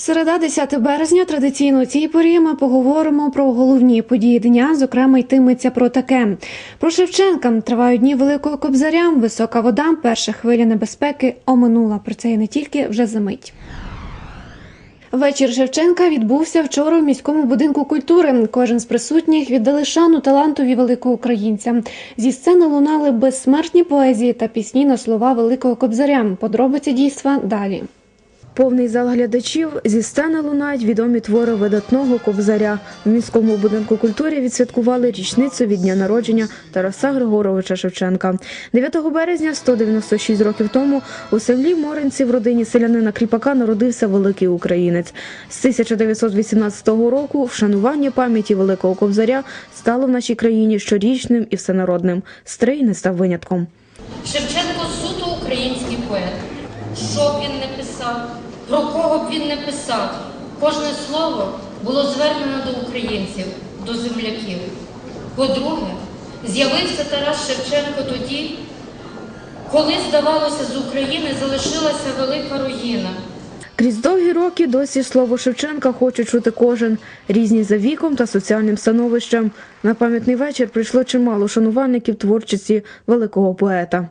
Середа 10 березня традиційно цій порі ми поговоримо про головні події дня. Зокрема, йтиметься про таке: про Шевченка тривають дні великого кобзаря, висока вода, перша хвиля небезпеки оминула. Про це і не тільки вже за мить. Вечір Шевченка відбувся вчора в міському будинку культури. Кожен з присутніх віддали шану талантові великого українця. Зі сцени лунали безсмертні поезії та пісні на слова великого кобзаря. Подробиці дійства далі. Повний зал глядачів зі сцени лунають відомі твори видатного кобзаря. В міському будинку культури відсвяткували річницю від дня народження Тараса Григоровича Шевченка. 9 березня, 196 років тому, у селі Моринці в родині селянина Кріпака народився великий українець. З 1918 року вшанування пам'яті великого кобзаря стало в нашій країні щорічним і всенародним. Стрий не став винятком. Шевченко суто український поет. Що б він не писав, про кого б він не писав, кожне слово було звернено до українців, до земляків. По-друге, з'явився Тарас Шевченко тоді, коли, здавалося, з України залишилася велика руїна. Крізь довгі роки досі слово Шевченка хоче чути кожен, різні за віком та соціальним становищем. На пам'ятний вечір прийшло чимало шанувальників творчості великого поета.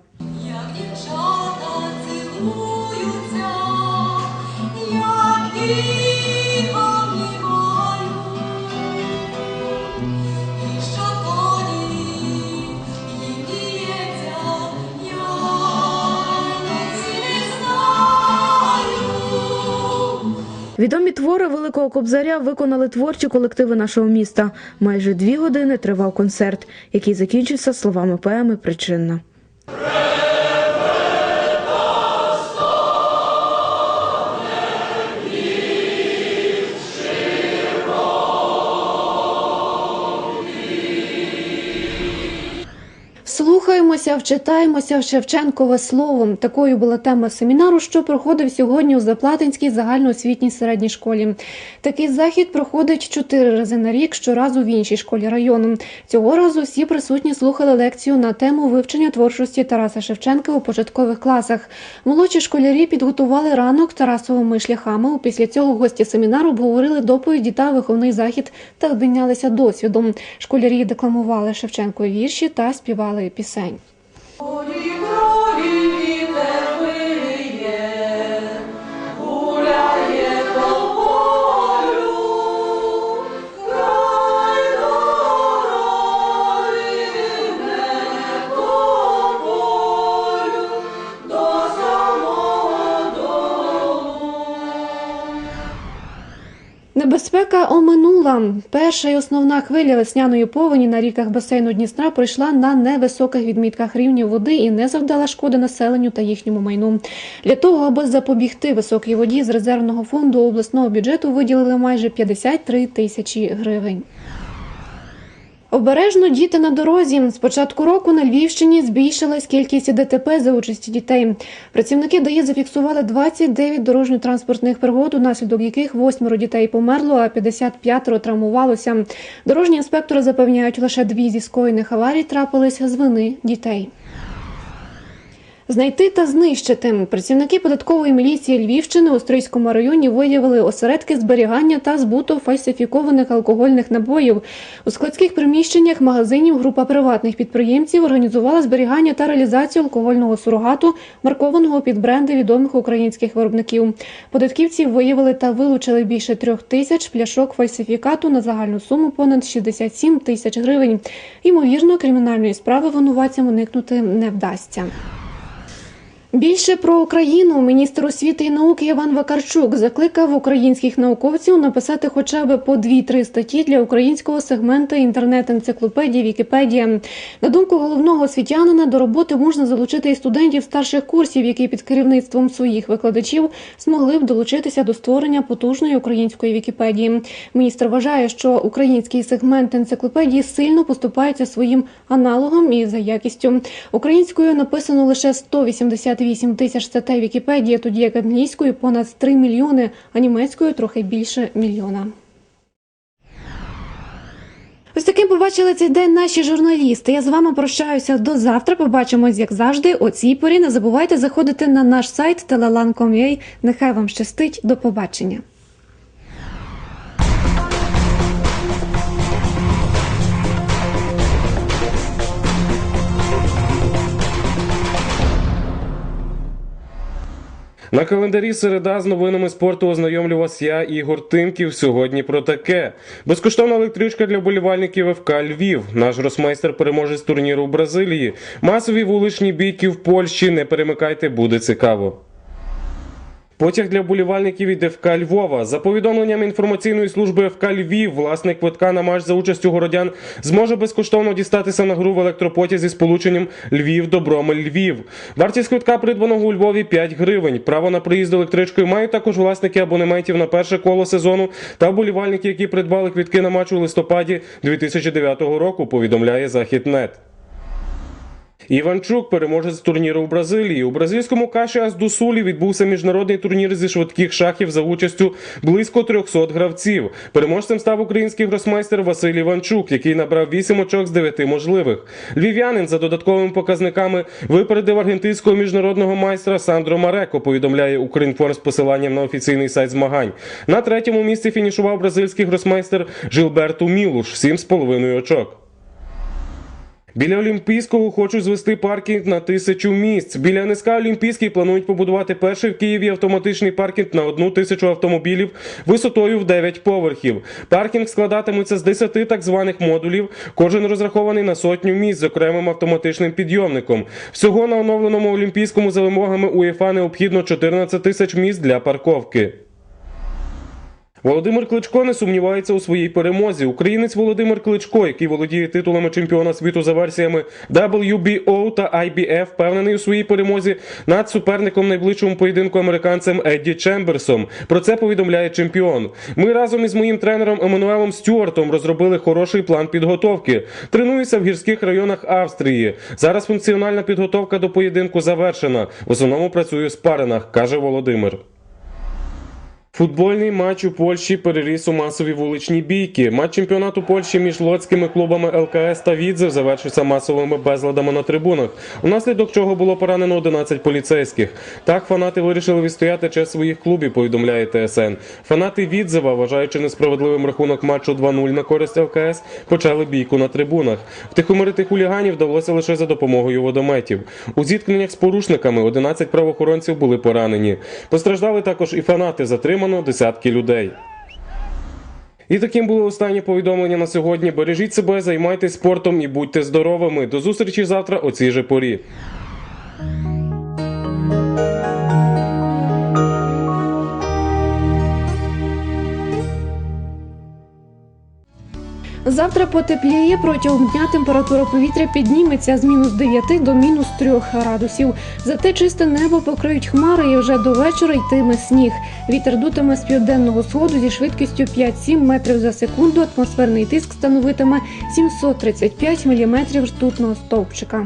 Відомі твори великого кобзаря виконали творчі колективи нашого міста. Майже дві години тривав концерт, який закінчився словами поеми Причинна. Слухаємося, вчитаємося в Шевченкове слово. Такою була тема семінару, що проходив сьогодні у Заплатинській загальноосвітній середній школі. Такий захід проходить чотири рази на рік, щоразу в іншій школі району. Цього разу всі присутні слухали лекцію на тему вивчення творчості Тараса Шевченка у початкових класах. Молодші школярі підготували ранок Тарасовими шляхами. Після цього гості семінару обговорили доповіді та виховний захід та обмінялися досвідом. Школярі декламували Шевченкові вірші та співали пісень. night. Небезпека оминула. Перша і основна хвиля весняної повені на ріках басейну Дністра пройшла на невисоких відмітках рівнів води і не завдала шкоди населенню та їхньому майну. Для того, аби запобігти високій воді з резервного фонду обласного бюджету виділили майже 53 тисячі гривень. Обережно діти на дорозі. З початку року на Львівщині збільшилась кількість ДТП за участі дітей. Працівники ДАІ зафіксували 29 дорожньо-транспортних пригод, унаслідок яких восьмеро дітей померло, а 55 травмувалося. Дорожні інспектори запевняють, лише дві зі скоєних аварій трапились з вини дітей. Знайти та знищити працівники податкової міліції Львівщини у Стрийському районі виявили осередки зберігання та збуту фальсифікованих алкогольних набоїв. У складських приміщеннях магазинів група приватних підприємців організувала зберігання та реалізацію алкогольного сурогату, маркованого під бренди відомих українських виробників. Податківці виявили та вилучили більше трьох тисяч пляшок фальсифікату на загальну суму понад 67 тисяч гривень. Ймовірно, кримінальної справи винуватцям уникнути не вдасться. Більше про Україну міністр освіти і науки Іван Вакарчук закликав українських науковців написати хоча б по 2-3 статті для українського сегменту інтернет-енциклопедії Вікіпедія. На думку головного освітянина, до роботи можна залучити і студентів старших курсів, які під керівництвом своїх викладачів змогли б долучитися до створення потужної української Вікіпедії. Міністр вважає, що український сегмент енциклопедії сильно поступається своїм аналогам і за якістю. Українською написано лише 188 тисяч статей Вікіпедії, тоді як англійською понад 3 мільйони, а німецькою трохи більше мільйона. Ось таким побачили цей день наші журналісти. Я з вами прощаюся до завтра. Побачимось, як завжди, о цій порі. Не забувайте заходити на наш сайт telelan.com.ua. Нехай вам щастить. До побачення. На календарі середа з новинами спорту ознайомлю вас я, Ігор Тимків. Сьогодні про таке. Безкоштовна електричка для вболівальників ФК Львів. Наш гросмейстер переможець турніру в Бразилії. Масові вуличні бійки в Польщі. Не перемикайте, буде цікаво. Потяг для вболівальників від ФК Львова. За повідомленням інформаційної служби ФК Львів, власник квитка на матч за участю городян зможе безкоштовно дістатися на гру в електропотязі з полученням Львів Добромель Львів. Вартість квитка придбаного у Львові 5 гривень. Право на приїзд електричкою мають також власники абонементів на перше коло сезону та вболівальники, які придбали квитки на матч у листопаді 2009 року. Повідомляє Західнет. Іванчук переможець турніру в Бразилії. У бразильському Кашіас до відбувся міжнародний турнір зі швидких шахів за участю близько 300 гравців. Переможцем став український гросмейстер Василь Іванчук, який набрав 8 очок з 9 можливих. Львів'янин за додатковими показниками випередив аргентинського міжнародного майстра Сандро Мареко. Повідомляє Укрінформ з посиланням на офіційний сайт змагань. На третьому місці фінішував бразильський гросмейстер Жилберту Мілуш 7,5 очок. Біля Олімпійського хочуть звести паркінг на тисячу місць. Біля НСК Олімпійський планують побудувати перший в Києві автоматичний паркінг на одну тисячу автомобілів висотою в 9 поверхів. Паркінг складатиметься з 10 так званих модулів. Кожен розрахований на сотню місць з окремим автоматичним підйомником. Всього на оновленому Олімпійському за вимогами УЄФА необхідно 14 тисяч місць для парковки. Володимир Кличко не сумнівається у своїй перемозі. Українець Володимир Кличко, який володіє титулами чемпіона світу за версіями WBO та IBF, впевнений у своїй перемозі над суперником найближчому поєдинку американцем Едді Чемберсом. Про це повідомляє чемпіон. Ми разом із моїм тренером Еммануелом Стюартом розробили хороший план підготовки. Тренуюся в гірських районах Австрії. Зараз функціональна підготовка до поєдинку завершена. В основному працюю в спаренах, каже Володимир. Футбольний матч у Польщі переріс у масові вуличні бійки. Матч чемпіонату Польщі між лоцькими клубами ЛКС та Відзев завершився масовими безладами на трибунах, унаслідок чого було поранено 11 поліцейських. Так фанати вирішили відстояти честь своїх клубів, повідомляє ТСН. Фанати Відзева, вважаючи несправедливим рахунок матчу 2-0 на користь ЛКС, почали бійку на трибунах. Втихомирити хуліганів вдалося лише за допомогою водометів. У зіткненнях з порушниками 11 правоохоронців були поранені. Постраждали також і фанати, затримано десятки людей. І таким було останнє повідомлення на сьогодні. Бережіть себе, займайтесь спортом і будьте здоровими. До зустрічі завтра о цій же порі. Завтра потепліє протягом дня температура повітря підніметься з мінус 9 до мінус 3 градусів. Зате чисте небо покриють хмари і вже до вечора йтиме сніг. Вітер дутиме з південного сходу зі швидкістю 5-7 метрів за секунду. Атмосферний тиск становитиме 735 міліметрів ртутного стовпчика.